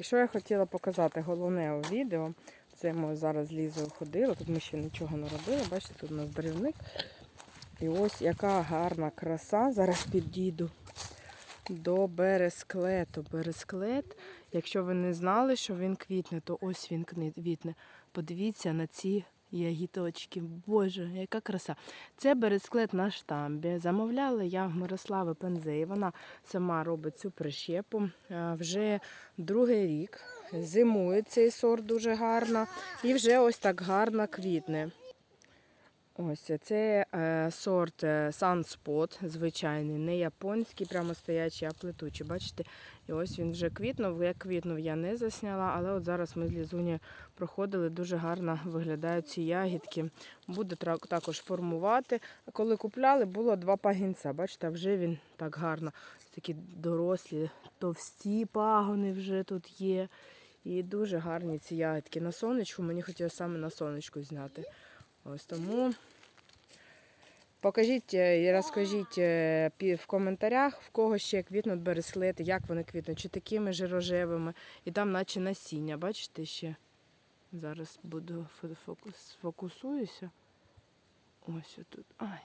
і що я хотіла показати, головне у відео. Це ми зараз Лізою ходили, тут ми ще нічого не робили. Бачите, тут у нас деревник. І ось яка гарна краса. Зараз підійду до бересклету. Бересклет, якщо ви не знали, що він квітне, то ось він квітне. Подивіться на ці ягіточки. Боже, яка краса. Це бересклет на штамбі. Замовляла я в Мирослави Пензей. Вона сама робить цю прищепу. Вже другий рік. Зимує цей сорт дуже гарно. І вже ось так гарно квітне. Ось це е, сорт е, Sunspot, звичайний, не японський, прямо стоячий, а плетучий. Бачите? І ось він вже квітнув. Як квітнув, я не засняла, але от зараз ми з Лізуні проходили, дуже гарно виглядають ці ягідки. Буде також формувати. Коли купляли, було два пагінця. Бачите, вже він так гарно. Такі дорослі, товсті пагони вже тут є. І дуже гарні ці ягідки. На сонечку мені хотілося саме на сонечку зняти. Ось тому покажіть е, і розкажіть е, в коментарях, в кого ще квітнуть береслити, як вони квітнуть, чи такими же рожевими, і там наче насіння, бачите ще. Зараз буду фокусуюся. Ось отут. Ай,